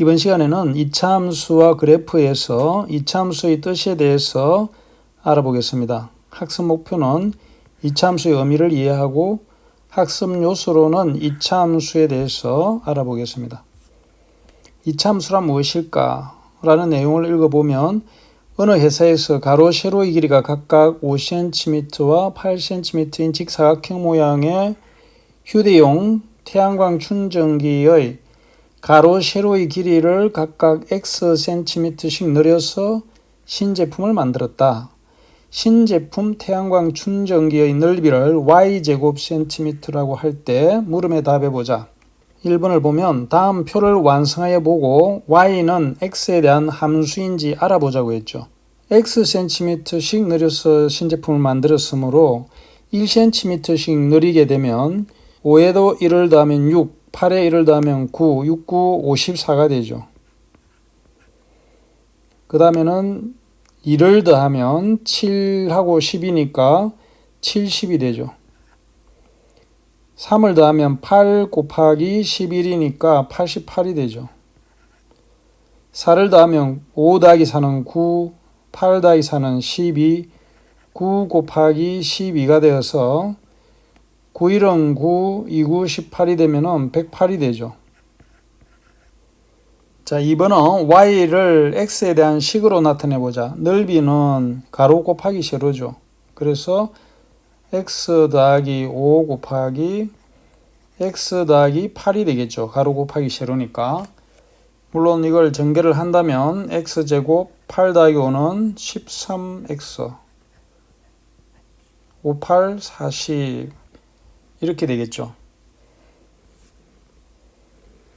이번 시간에는 이차함수와 그래프에서 이차함수의 뜻에 대해서 알아보겠습니다. 학습 목표는 이차함수의 의미를 이해하고 학습 요소로는 이차함수에 대해서 알아보겠습니다. 이차함수란 무엇일까? 라는 내용을 읽어보면 어느 회사에서 가로 세로의 길이가 각각 5cm와 8cm인 직사각형 모양의 휴대용 태양광 충전기의 가로 세로의 길이를 각각 x cm씩 늘려서 신제품을 만들었다. 신제품 태양광 충전기의 넓이를 y제곱 cm라고 할 때 물음에 답해 보자. 1번을 보면 다음 표를 완성하여 보고 y는 x에 대한 함수인지 알아보자고 했죠. xcm씩 늘려서 신제품을 만들었으므로 1cm씩 늘리게 되면 5에도 1을 더하면 6, 8에 1을 더하면 9, 6, 9, 54가 되죠. 그 다음에는 1을 더하면 7하고 10이니까 70이 되죠. 3을 더하면 8 곱하기 11이니까 88이 되죠. 4를 더하면 5 더하기 4는 9, 8 더하기 4는 12, 9 곱하기 12가 되어서 9일은 9, 2구 18이 되면은 108이 되죠. 자, 2번은 y를 x에 대한 식으로 나타내 보자. 넓이는 가로 곱하기 세로죠. 그래서 x 더하기 5 곱하기 x 더하기 8이 되겠죠. 가로 곱하기 세로니까. 물론 이걸 전개를 한다면 x제곱 8 더하기 5는 13x 58 40 이렇게 되겠죠.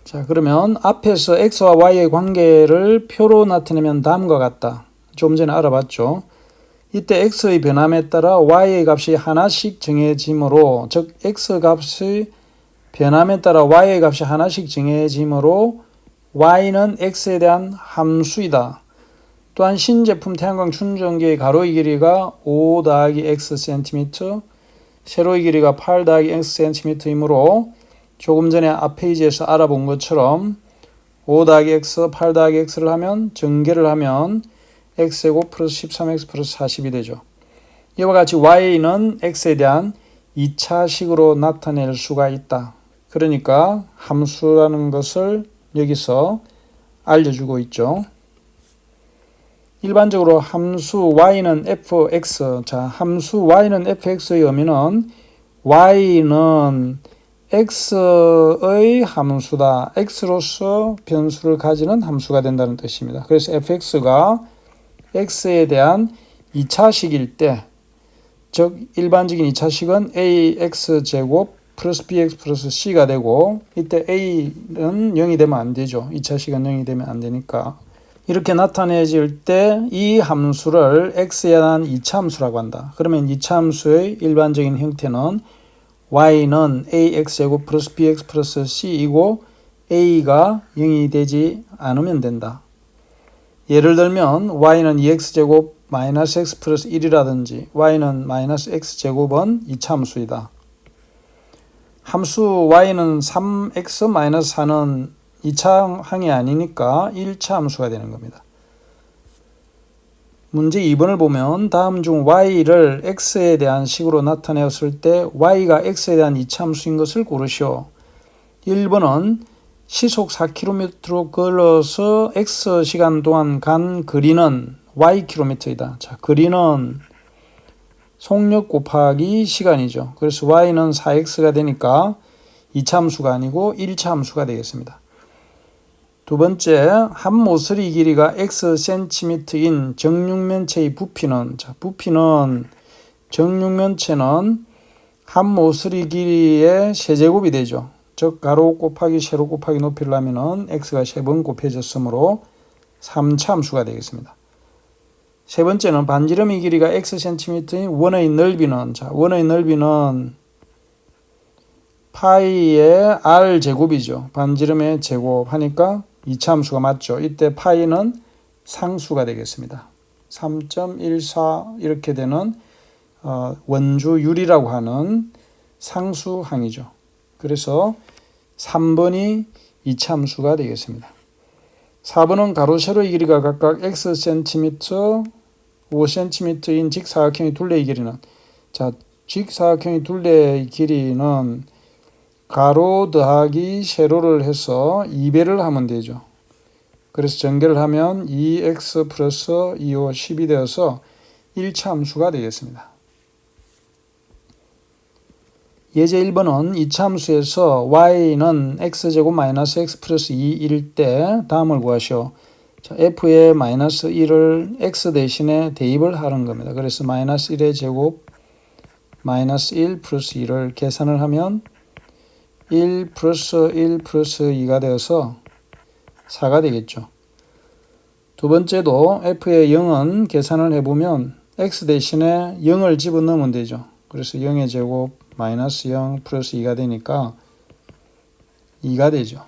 자, 그러면 앞에서 x와 y의 관계를 표로 나타내면 다음과 같다. 좀 전에 알아봤죠. 이때 x의 변함에 따라 y의 값이 하나씩 정해지므로 즉 x 값의 변함에 따라 y의 값이 하나씩 정해지므로 y는 x에 대한 함수이다. 또한 신제품 태양광 충전기의 가로의 길이가 5 더하기 x cm, 세로의 길이가 8 더하기 x cm이므로 조금 전에 앞 페이지에서 알아본 것처럼 5 더하기 x, 8 더하기 x를 하면 전개를 하면 x제곱 플러스 13x 플러스 40이 되죠. 이와 같이 y는 x에 대한 2차식으로 나타낼 수가 있다. 그러니까 함수라는 것을 여기서 알려주고 있죠. 일반적으로 함수 y는 fx, 자 함수 y는 fx의 의미는 y는 x의 함수다. x로서 변수를 가지는 함수가 된다는 뜻입니다. 그래서 fx가 x에 대한 2차식일 때, 즉 일반적인 2차식은 ax제곱 플러스 bx 플러스 c가 되고 이때 a는 0이 되면 안 되죠. 2차식은 0이 되면 안 되니까. 이렇게 나타내질 때 이 함수를 x에 대한 2차 함수라고 한다. 그러면 2차 함수의 일반적인 형태는 y는 ax제곱 플러스 bx 플러스 c이고 a가 0이 되지 않으면 된다. 예를 들면 y는 2x제곱 마이너스 x 플러스 1이라든지 y는 마이너스 x제곱은 2차 함수이다. 함수 y는 3x 마이너스 4는 2차 항이 아니니까 1차 함수가 되는 겁니다. 문제 2번을 보면 다음 중 y를 x에 대한 식으로 나타내었을 때 y가 x에 대한 2차 함수인 것을 고르시오. 1번은 시속 4km로 걸어서 x 시간 동안 간 거리는 ykm이다. 자, 거리는 속력 곱하기 시간이죠. 그래서 y는 4x가 되니까 2차 함수가 아니고 1차 함수가 되겠습니다. 두 번째, 한 모서리 길이가 x cm인 정육면체의 부피는 자, 부피는 정육면체는 한 모서리 길이의 세제곱이 되죠. 즉 가로 곱하기 세로 곱하기 높이를 하면은 x가 세 번 곱해졌으므로 3차 함수가 되겠습니다. 세 번째는 반지름의 길이가 x cm인 원의 넓이는 자, 원의 넓이는 파이의 r 제곱이죠. 반지름의 제곱 하니까 2차 함수가 맞죠. 이때 파이는 상수가 되겠습니다. 3.14 이렇게 되는 어, 원주율이라고 하는 상수항이죠. 그래서 3번이 2차 함수가 되겠습니다. 4번은 가로 세로의 길이가 각각 xcm, 5cm인 직사각형의 둘레의 길이는 자 직사각형의 둘레의 길이는 가로 더하기 세로를 해서 2배를 하면 되죠. 그래서 전개를 하면 2x 플러스 2호 10이 되어서 1차 함수가 되겠습니다. 예제 1번은 이차 함수에서 y는 x제곱 마이너스 x 플러스 2일 때 다음을 구하시오. 자, f의 마이너스 1을 x 대신에 대입을 하는 겁니다. 그래서 마이너스 1의 제곱 마이너스 1 플러스 2를 계산을 하면 1 플러스 1 플러스 2가 되어서 4가 되겠죠. 두 번째도 f의 0은 계산을 해보면 x 대신에 0을 집어넣으면 되죠. 그래서 0의 제곱 마이너스 0 플러스 2가 되니까 2가 되죠.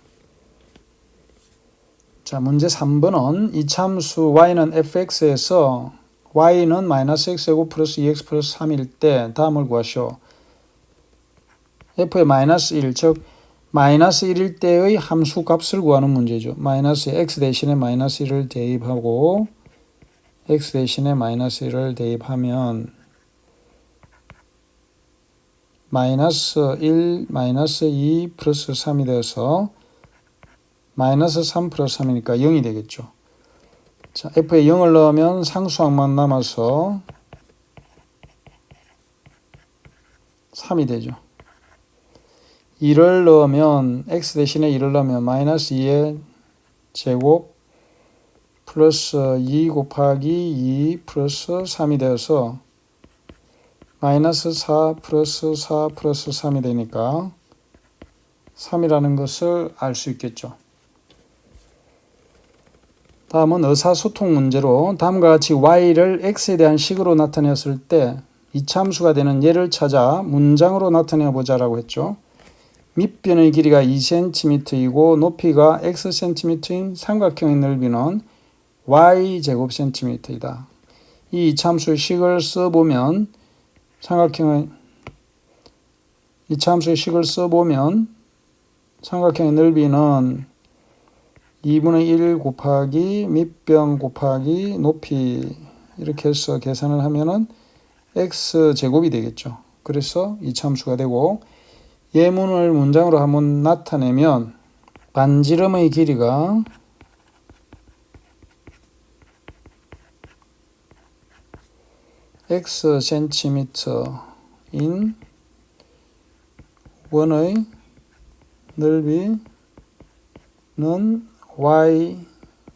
자, 문제 3번은 이 참수 y는 fx에서 y는 마이너스 x제곱 플러스 2x 플러스 3일 때 다음을 구하시오. F의 마이너스 1, 즉 마이너스 1일 때의 함수 값을 구하는 문제죠. 마이너스 x 대신에 마이너스 1을 대입하고 x 대신에 마이너스 1을 대입하면 마이너스 1, 마이너스 2 플러스 3이 되어서 마이너스 3 플러스 3이니까 0이 되겠죠. 자, f에 0을 넣으면 상수항만 남아서 3이 되죠. 2를 넣으면 x 대신에 2를 넣으면 마이너스 2의 제곱 플러스 2 곱하기 2 플러스 3이 되어서 마이너스 4 플러스 4 플러스 3이 되니까 3이라는 것을 알 수 있겠죠. 다음은 의사소통 문제로 다음과 같이 y를 x에 대한 식으로 나타냈을 때 이참수가 되는 예를 찾아 문장으로 나타내 보자라고 했죠. 밑변의 길이가 2cm이고 높이가 xcm인 삼각형의 넓이는 y제곱cm이다. 이 이참수의 식을 써보면 삼각형의 이참수의 식을 써보면 삼각형의 넓이는 2분의 1 곱하기 밑변 곱하기 높이 이렇게 해서 계산을 하면은 x 제곱이 되겠죠. 그래서 이참수가 되고 예문을 문장으로 한번 나타내면 반지름의 길이가 x 센티미터인 원의 넓이는 y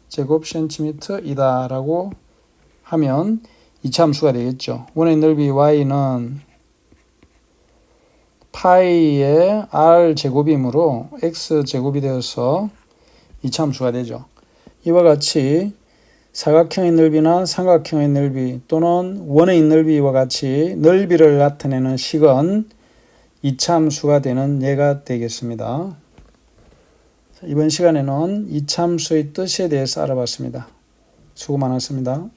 제곱 센티미터이다라고 하면 이차 함수가 되겠죠. 원의 넓이 y는 파이의 r 제곱이므로 x 제곱이 되어서 이차 함수가 되죠. 이와 같이 사각형의 넓이나 삼각형의 넓이 또는 원의 넓이와 같이 넓이를 나타내는 식은 이차 함수가 되는 예가 되겠습니다. 이번 시간에는 이차 함수의 뜻에 대해서 알아봤습니다. 수고 많았습니다.